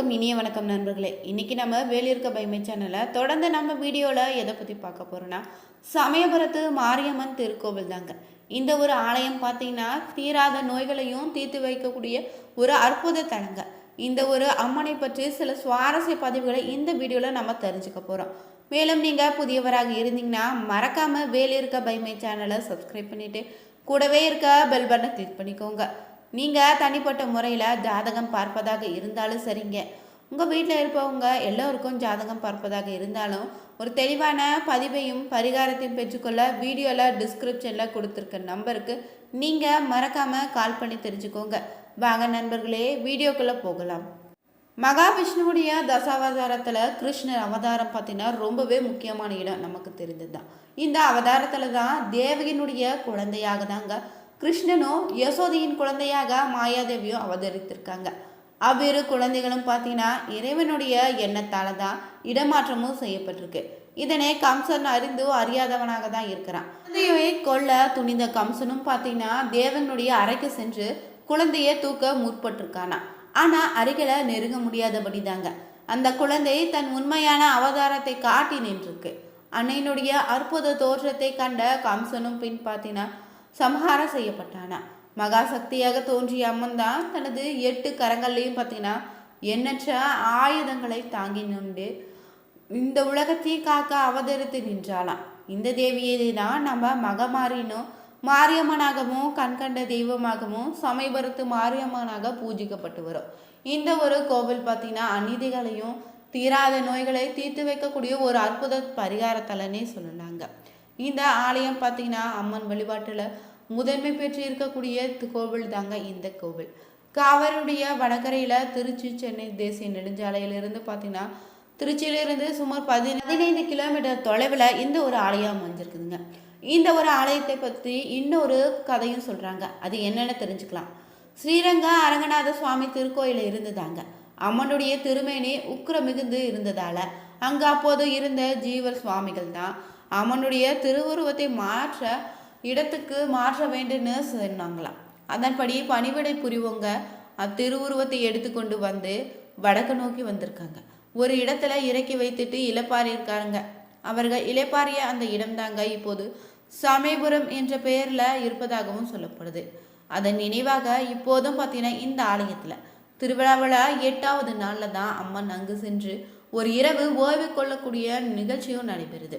அனைவருக்கும் இனிய வணக்கம் நண்பர்களே. இன்றைக்கி நம்ம வேலியிருக்க பைமை சேனலை தொடர்ந்து நம்ம வீடியோவில் எதை பற்றி பார்க்க போகிறோன்னா சமயபுரத்து மாரியம்மன் திருக்கோவில் தாங்க. இந்த ஒரு ஆலயம் பார்த்தீங்கன்னா தீராத நோய்களையும் தீர்த்து வைக்கக்கூடிய ஒரு அற்புத தலங்க. இந்த ஒரு அம்மனை பற்றி சில சுவாரஸ்ய பதிவுகளை இந்த வீடியோவில் நம்ம தெரிஞ்சுக்க போகிறோம் மேலும் நீங்கள் புதியவராக இருந்தீங்கன்னா மறக்காமல் வேலியிருக்க பைமை சேனலை சப்ஸ்கிரைப் பண்ணிவிட்டு கூடவே இருக்க பெல் பட்டனை கிளிக் பண்ணிக்கோங்க. நீங்கள் தனிப்பட்ட முறையில் ஜாதகம் பார்ப்பதாக இருந்தாலும் சரிங்க. உங்கள் வீட்டில் இருப்பவங்க எல்லோருக்கும் ஜாதகம் பார்ப்பதாக இருந்தாலும் ஒரு தெளிவான பதிவையும் பரிகாரத்தையும் பெற்றுக்கொள்ள வீடியோவில் டிஸ்கிரிப்ஷனில் கொடுத்துருக்க நம்பருக்கு நீங்கள் மறக்காமல் கால் பண்ணி தெரிஞ்சுக்கோங்க. வாங்க நண்பர்களே வீடியோக்குள்ளே போகலாம். மகாவிஷ்ணுவுடைய தசாவதாரத்தில் கிருஷ்ணர் அவதாரம் பார்த்தீங்கன்னா ரொம்பவே முக்கியமான இடம் நமக்கு தெரிந்தது தான் இந்த அவதாரத்தில் தான் தேவகியினுடைய குழந்தையாக தாங்க கிருஷ்ணனும் யசோதியின் குழந்தையாக மாயாதேவியும் அவதரித்திருக்காங்க. அவ்விரு குழந்தைகளும் பார்த்தீங்கன்னா இறைவனுடைய எண்ணத்தால் தான் இடமாற்றமும் செய்யப்பட்டிருக்கு. இதனை கம்சன் அறிந்து அறியாதவனாக தான் இருக்கிறான். குழந்தையை கொல்ல துணிந்த கம்சனும் பார்த்தீங்கன்னா தேவனுடைய அறைக்கு சென்று குழந்தையை தூக்க முற்பட்டிருக்கானா? ஆனால் அருகில நெருங்க முடியாதபடி தாங்க அந்த குழந்தை தன் உண்மையான அவதாரத்தை காட்டி நின்றுருக்கு. அன்னையினுடைய அற்புத தோற்றத்தை கண்ட கம்சனும் பின் பார்த்தீங்கன்னா சம்ஹாரம் செய்யப்பட்டானா? மகா சக்தியாக தோன்றிய அம்மன் தான் தனது எட்டு கரங்கள்லையும் பார்த்தீங்கன்னா எண்ணற்ற ஆயுதங்களை தாங்கி நின்று இந்த உலகத்தை காக்க அவதரித்து நின்றாளாம். இந்த தேவியை தான் நம்ம மகமாரினும் மாரியம்மனாகவும் கண்கண்ட தெய்வமாகவும் சமயபுரத்து மாரியம்மனாக பூஜிக்கப்பட்டு வரும். இந்த ஒரு கோவில் பார்த்தீங்கன்னா அநீதிகளையும் தீராத நோய்களை தீர்த்து வைக்கக்கூடிய ஒரு அற்புத பரிகாரத்தலனே சொல்லலாங்க இந்த ஆலயம் பார்த்தீங்கன்னா அம்மன் வழிபாட்டில் முதன்மை பெற்று இருக்கக்கூடிய கோவில் தாங்க இந்த கோவில். காவிரியுடைய வடகரையில் திருச்சி சென்னை தேசிய நெடுஞ்சாலையிலிருந்து பார்த்தீங்கன்னா திருச்சியிலிருந்து சுமார் பதினைந்து கிலோமீட்டர் தொலைவில் இந்த ஒரு ஆலயம் அமைஞ்சிருக்குதுங்க. இந்த ஒரு ஆலயத்தை பற்றி இன்னொரு கதையும் சொல்கிறாங்க அது என்னென்னு தெரிஞ்சுக்கலாம். ஸ்ரீரங்க அரங்கநாத சுவாமி திருக்கோயில் இருந்ததாங்க அம்மனுடைய திருமேனி உக்கிர மிகுந்து இருந்ததால் அங்கே அப்போது இருந்த ஜீவர் சுவாமிகள் தான் அம்மனுடைய திருவுருவத்தை மாற்ற இடத்துக்கு மாற்ற வேண்டும்னு சொன்னாங்களாம். அதன்படி பணிவிடை புரிவங்க அத்திருவுருவத்தை எடுத்துக்கொண்டு வந்து வடக்கு நோக்கி வந்திருக்காங்க. ஒரு இடத்துல இறக்கி வைத்துட்டு இலப்பாரி இருக்காங்க அவர்கள் இலைப்பாரிய அந்த இடம்தாங்க இப்போது சமயபுரம் என்ற பெயரில் இருப்பதாகவும் சொல்லப்படுது. அதன் நினைவாக இப்போதும் பார்த்தீங்கன்னா இந்த ஆலயத்தில் திருவிழாவில் எட்டாவது நாளில் தான் அம்மன் அங்கு சென்று ஒரு இரவு ஓய்வு கொள்ளக்கூடிய நிகழ்ச்சியும் நடைபெறுது.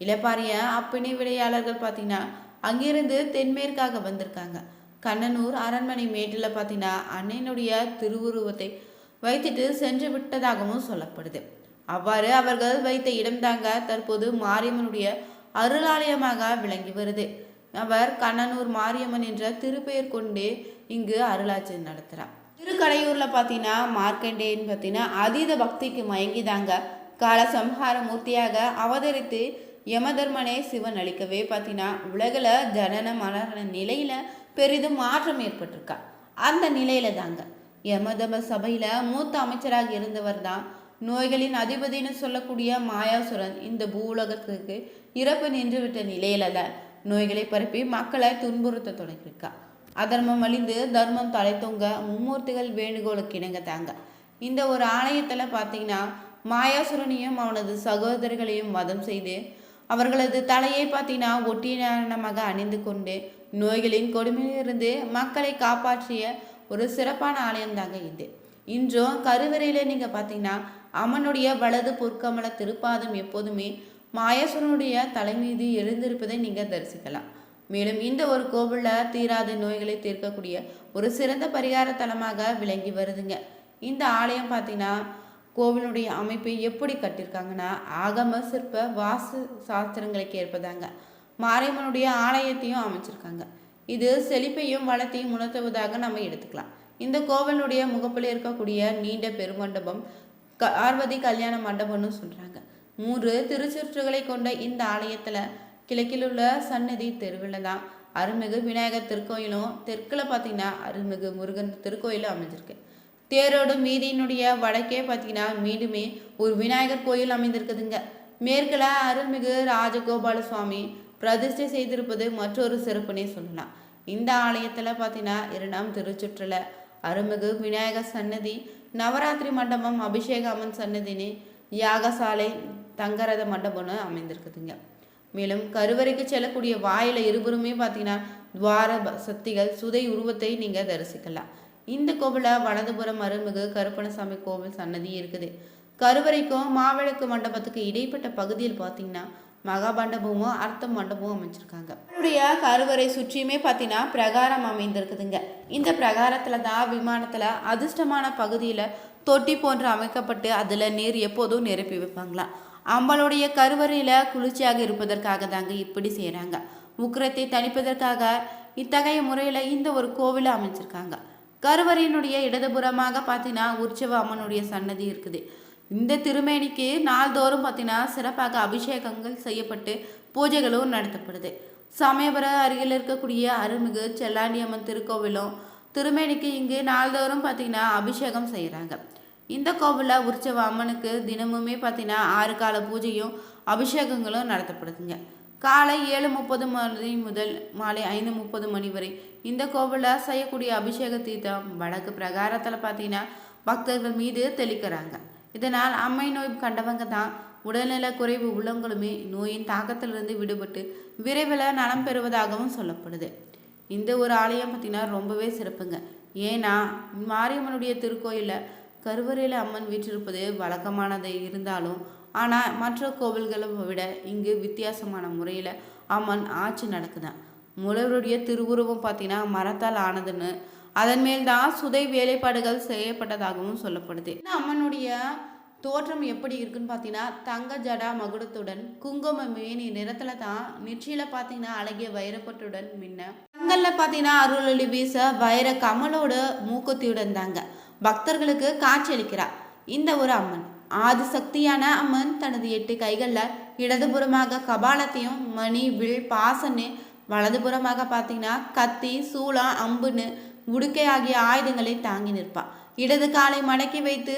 இளப்பாரிய அப்பிணை விடையாளர்கள் பார்த்தீங்கன்னா அங்கிருந்து தென்மேற்காக வந்திருக்காங்க. கண்ணனூர் அரண்மனை மேட்டில் பார்த்தீங்கன்னா அன்னையினுடைய திருவுருவத்தை வைத்துட்டு சென்று விட்டதாகவும் சொல்லப்படுது. அவ்வாறு அவர்கள் வைத்த இடம்தாங்க தற்போது மாரியம்மனுடைய அருளாலயமாக விளங்கி வருது. அவர் கண்ணனூர் மாரியம்மன் என்ற திருப்பெயர் கொண்டு இங்கு அருளாட்சி நடத்துகிறார் திருக்கடையூரில் பார்த்தீங்கன்னா மார்க்கண்டேன்னு பார்த்தீங்கன்னா அதீத பக்திக்கு மயங்கிதாங்க கால சம்ஹார மூர்த்தியாக அவதரித்து யமதர்மனே சிவன் அளிக்கவே பார்த்தீங்கன்னா உலகில் ஜனன மரண நிலையில் பெரிதும் மாற்றம் ஏற்பட்டிருக்கா. அந்த நிலையில தாங்க. யமதம சபையில் மூத்த அமைச்சராக இருந்தவர் தான் நோய்களின் அதிபதினு சொல்லக்கூடிய மாயாசுரன் இந்த பூலோகத்துக்கு இறப்பு நின்றுவிட்ட நிலையில தான் நோய்களை பரப்பி மக்களை துன்புறுத்த தொடங்கியிருக்கா. அதர்மம் அழிந்து தர்மம் தலை தொங்க மும்மூர்த்திகள் வேண்டுகோளுக்கு இணங்க தாங்க. இந்த ஒரு ஆலயத்தில் பார்த்தீங்கன்னா மாயாசுரனையும் அவனது சகோதரர்களையும் வதம் செய்து அவர்களது தலையை பார்த்தீங்கன்னா ஒட்டினமாக அணிந்து கொண்டு நோய்களின் கொடுமையிலிருந்து மக்களை காப்பாற்றிய ஒரு சிறப்பான ஆலயம் தாங்க இது. இன்றும் கருவறையில் நீங்கள் பார்த்தீங்கன்னா அம்மனுடைய வலது பொற்கமல திருப்பாதம் எப்போதுமே மாயேஸ்வரனுடைய தலை மீது எழுந்திருப்பதை நீங்கள் தரிசிக்கலாம். மேலும் இந்த ஒரு கோவிலில் தீராத நோய்களை தீர்க்கக்கூடிய ஒரு சிறந்த பரிகார தலமாக விளங்கி வருதுங்க. இந்த ஆலயம் பார்த்தீங்கன்னா கோவிலுடைய அமைப்பை எப்படி கட்டியிருக்காங்கன்னா ஆகம சிற்ப வாசு சாஸ்திரங்களுக்கு ஏற்பதாங்க. மாரியம்மனுடைய ஆலயத்தையும் அமைச்சிருக்காங்க. இது செழிப்பையும் வளத்தையும் உணர்த்துவதாக நம்ம எடுத்துக்கலாம். இந்த கோவிலுடைய முகப்பில் இருக்கக்கூடிய நீண்ட பெருமண்டபம் பார்வதி கல்யாண மண்டபம்னு சொல்கிறாங்க மூன்று திருச்சுற்றுகளை கொண்ட இந்த ஆலயத்தில் கிழக்கில் உள்ள சன்னதி தெருவில் தான் அருள்மிகு விநாயகர் திருக்கோயிலும் தெற்கில் பார்த்தீங்கன்னா அருள்மிகு முருகன் திருக்கோயிலும் அமைஞ்சிருக்கு. தேரோடு மீதியினுடைய வடக்கே பார்த்தீங்கன்னா மீண்டுமே ஒரு விநாயகர் கோயில் அமைந்திருக்குதுங்க. மேற்கில் அருள்மிகு ராஜகோபால சுவாமி பிரதிஷ்டை செய்திருப்பது மற்றொரு சிறப்புனே சொல்லலாம். இந்த ஆலயத்தில் பார்த்தீங்கன்னா இரண்டாம் திருச்சுற்றில் அருள்மிகு விநாயகர் சன்னதி நவராத்திரி மண்டபம் அபிஷேக அம்மன் சன்னதினி யாகசாலை தங்கரத மண்டபம்னு அமைந்திருக்குதுங்க. மேலும் கருவறைக்கு செல்லக்கூடிய வாயில இருபுறமே பார்த்தீங்கன்னா துவார சக்திகள் சுதை உருவத்தை நீங்கள் தரிசிக்கலாம். இந்த கோவிலில் வலதுபுறம் அருள்மிகு கருப்பணசாமி கோவில் சன்னதி இருக்குது. கருவறைக்கும் மாவிளக்கு மண்டபத்துக்கு இடைப்பட்ட பகுதியில் பார்த்தீங்கன்னா மகாமண்டபமும் அர்த்த மண்டபமும் அமைச்சிருக்காங்க அவருடைய கருவறை சுற்றியுமே பார்த்தீங்கன்னா பிரகாரம் அமைந்திருக்குதுங்க. இந்த பிரகாரத்தில் தான் விமானத்தில் அதிர்ஷ்டமான பகுதியில் தொட்டி போன்று அமைக்கப்பட்டு அதில் நீர் எப்போதும் நிரப்பி வைப்பாங்களாம். அம்பளுடைய கருவறையில் குளிர்ச்சியாக இருப்பதற்காக தாங்க இப்படி செய்கிறாங்க உக்கிரத்தை தணிப்பதற்காக இத்தகைய முறையில் இந்த ஒரு கோவிலை அமைச்சிருக்காங்க கருவறையினுடைய இடதுபுறமாக பார்த்தீங்கன்னா உற்சவ அம்மனுடைய சன்னதி இருக்குது. இந்த திருமேனிக்கு நாள்தோறும் பார்த்தீங்கன்னா சிறப்பாக அபிஷேகங்கள் செய்யப்பட்டு பூஜைகளும் நடத்தப்படுது. சமயபுரம் அருகில் இருக்கக்கூடிய அருள்மிகு செல்லாண்டியம்மன் திருக்கோவிலும் திருமேனிக்கு இங்கு நாள்தோறும் பார்த்தீங்கன்னா அபிஷேகம் செய்கிறாங்க இந்த கோவிலில் உற்சவ அம்மனுக்கு தினமுமே பார்த்தீங்கன்னா ஆறு கால பூஜையும் அபிஷேகங்களும் நடத்தப்படுதுங்க. காலை ஏழு முப்பது மணி முதல் மாலை ஐந்து முப்பது மணி வரை இந்த கோவிலில் செய்யக்கூடிய அபிஷேக தீர்த்தம் வடக்கு பிரகாரத்தில் பார்த்தீங்கன்னா பக்தர்கள் மீது தெளிக்கிறாங்க. இதனால் அம்மை நோய் கண்டவங்க தான் உடல்நல குறைவு உள்ளவங்களுமே நோயின் தாக்கத்திலிருந்து விடுபட்டு விரைவில் நலம் பெறுவதாகவும் சொல்லப்படுது. இந்த ஒரு ஆலயம் பார்த்திங்கன்னா ரொம்பவே சிறப்புங்க. ஏன்னா மாரியம்மனுடைய திருக்கோயிலில் கருவறையில் அம்மன் வீற்றிருப்பது வழக்கமானது இருந்தாலும் ஆனால் மற்ற கோவில்களை விட இங்கு வித்தியாசமான முறையில் அம்மன் ஆட்சி நடக்குதான் முழவருடைய திருவுருவம் பார்த்தீங்கன்னா மரத்தால் ஆனதுன்னு. அதன் மேல் தான் சுதை வேலைப்பாடுகள் செய்யப்பட்டதாகவும் சொல்லப்படுது. இந்த அம்மனுடைய தோற்றம் எப்படி இருக்குன்னு பார்த்தீங்கன்னா தங்க ஜடா மகுடத்துடன் குங்கும மேனி நிறத்தில் தான் நெற்றியில் பார்த்தீங்கன்னா அழகிய வைரப்பட்டுடன் மின்ன. தங்கல்ல பார்த்தீங்கன்னா அருளொளி வீச வைர கமலோட மூக்குத்தியுடன் தாங்க. பக்தர்களுக்கு காட்சியளிக்கிறார் இந்த ஒரு அம்மன். ஆதிசக்தியான அம்மன் தனது எட்டு கைகளில் இடதுபுறமாக கபாலத்தையும் மணி வில் பாசன்னு வலதுபுறமாக பார்த்தீங்கன்னா கத்தி சூளம் அம்புன்னு உடுக்கை ஆகிய ஆயுதங்களை தாங்கி நிற்பாள் இடது காலை மடக்கி வைத்து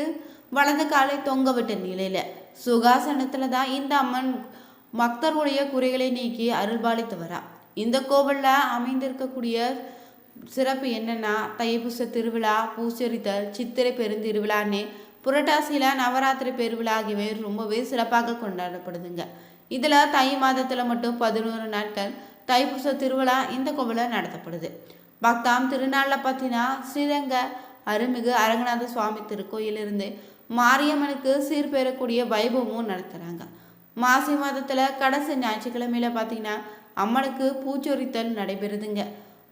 வலது காலை தொங்க விட்ட நிலையில சுகாசனத்துல தான் இந்த அம்மன் பக்தர்களுடைய குறைகளை நீக்கி அருள்பாலித்து வரா. இந்த கோவிலில் அமைந்திருக்கக்கூடிய சிறப்பு என்னன்னா தைப்பூச திருவிழா பூச்சரித்தல் சித்திரை பெருந்திருவிழான்னு புரட்டாசியில் நவராத்திரி பெருவிழா ஆகியவை ரொம்பவே சிறப்பாக கொண்டாடப்படுதுங்க. இதில் தை மாதத்தில் மட்டும் பதினோரு நாட்கள் தைப்பூச திருவிழா இந்த கோவிலில் நடத்தப்படுது. பக்தாம் திருநாளில் பார்த்தீங்கன்னா ஸ்ரீரங்க அருள்மிகு அரங்கநாத சுவாமி திருக்கோயிலிருந்து மாரியம்மனுக்கு சீர்பெறக்கூடிய வைபவமும் நடத்துகிறாங்க மாசி மாதத்தில் கடைசி ஞாயிற்றுக்கிழமையில் பார்த்தீங்கன்னா அம்மனுக்கு பூச்சொரித்தல் நடைபெறுதுங்க.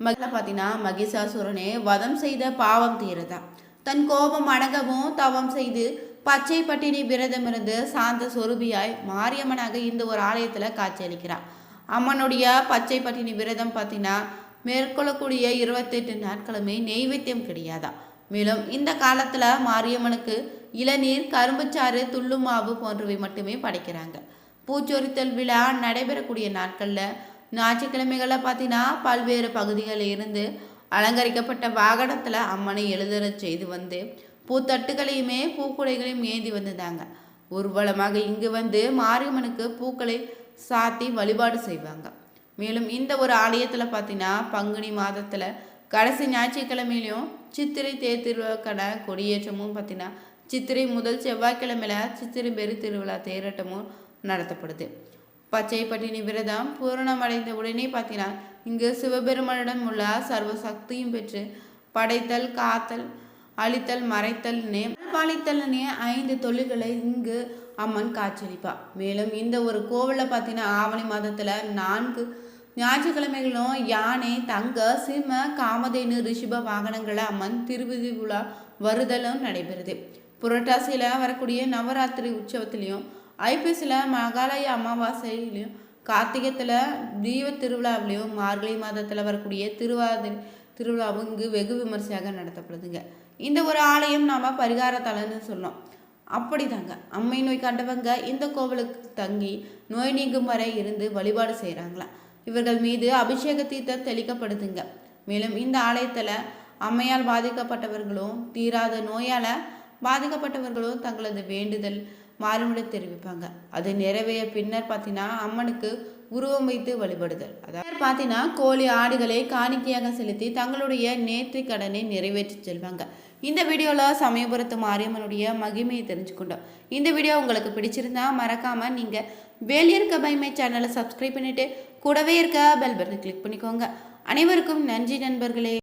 மகிழ பார்த்தீங்கன்னா மகிஷாசுரனே வதம் செய்த பாவம் தீரதா. தன் கோபம் அடங்கவும் தவம் செய்து பச்சை பட்டினி விரதமிருந்து சாந்த சொருபியாய் மாரியம்மனாக இந்த ஒரு ஆலயத்தில் காட்சியளிக்கிறார். அம்மனுடைய பச்சை பட்டினி விரதம் பார்த்தீங்கன்னா மேற்கொள்ளக்கூடிய இருபத்தெட்டு நாட்களுமே நெய்வேத்தியம் கிடையாதா? மேலும் இந்த காலத்தில் மாரியம்மனுக்கு இளநீர் கரும்புச்சாறு துள்ளு மாவு போன்றவை மட்டுமே படைக்கிறாங்க. பூச்சொரித்தல் விழா நடைபெறக்கூடிய நாட்களில் ஞாயிற்றுக்கிழமைகளில் பார்த்தீங்கன்னா பல்வேறு பகுதிகளில் இருந்து அலங்கரிக்கப்பட்ட வாகனத்தில் அம்மனை எழுதற செய்து வந்து பூத்தட்டுகளையுமே பூக்குடைகளையும் ஏந்தி வந்திருந்தாங்க. ஊர்வலமாக இங்கு வந்து மாரியம்மனுக்கு பூக்களை சாத்தி வழிபாடு செய்வாங்க. மேலும் இந்த ஒரு ஆலயத்தில் பார்த்தீங்கன்னா பங்குனி மாதத்தில் கடைசி ஞாயிற்றுக்கிழமையிலையும் சித்திரை தேர் திருவிழாக்கான கொடியேற்றமும் பார்த்தீங்கன்னா சித்திரை முதல் செவ்வாய்க்கிழமையில சித்திரை பெரு திருவிழா தேரோட்டமும் நடத்தப்படுது. பச்சை பட்டினி விரதம் பூரணமடைந்த உடனே பார்த்தீங்கன்னா இங்கு சிவபெருமானிடம் உள்ள சர்வ சக்தியும் பெற்று படைத்தல் காத்தல் அழித்தல் மறைத்தல்னே பாலித்தல்னே ஐந்து தொழில்களை இங்கு அம்மன் காட்சியளிப்பா மேலும் இந்த ஒரு கோவிலில் பார்த்தீங்கன்னா ஆவணி மாதத்தில் நான்கு ஞாயிற்றுக்கிழமைகளும் யானை தங்க சிம்ம காமதேனு ரிஷிப வாகனங்களை அம்மன் திருவிதி உலா வருதலும் நடைபெறுது. புரட்டாசியில் வரக்கூடிய நவராத்திரி உற்சவத்திலையும் ஐப்பசியில் மகாலய அமாவாசையிலையும் கார்த்திகத்தில் தீப திருவிழாவிலையும் மார்கழி மாதத்தில் வரக்கூடிய திருவாதிரி திருவிழாவும் இங்கு வெகு விமர்சையாக நடத்தப்படுதுங்க. இந்த ஒரு ஆலயம் நாம் பரிகார தலன்னு சொல்லலாம் அப்படிதாங்க. அம்மை நோய் கண்டவங்க இந்த கோவிலுக்கு தங்கி நோய் நீங்கும் வரை இருந்து வழிபாடு செய்கிறாங்களாம் இவர்கள் மீது அபிஷேக தீர்த்தம் தெளிக்கப்படுதுங்க. மேலும் இந்த ஆலயத்தில் அம்மையால் பாதிக்கப்பட்டவர்களும் தீராத நோயால் பாதிக்கப்பட்டவர்களும் தங்களது வேண்டுதல் மாறுமிட தெரிவிப்பாங்க. அது நிறைவேற பின்னர் பார்த்தீங்கன்னா அம்மனுக்கு உருவம் வைத்து வழிபடுதல். அதாவது பார்த்தீங்கன்னா கோழி ஆடுகளை காணிக்கையாக செலுத்தி தங்களுடைய நேற்று கடனை நிறைவேற்றி செல்வாங்க. இந்த வீடியோவில் சமயபுரத்து மாரியம்மனுடைய மகிமையை தெரிஞ்சுக்கொண்டோம். இந்த வீடியோ உங்களுக்கு பிடிச்சிருந்தா மறக்காமல் நீங்கள் வேலியிருக்க பைமை சேனலை சப்ஸ்கிரைப் பண்ணிவிட்டு கூடவே இருக்க பெல் பட்டனை கிளிக் பண்ணிக்கோங்க. அனைவருக்கும் நன்றி நண்பர்களே.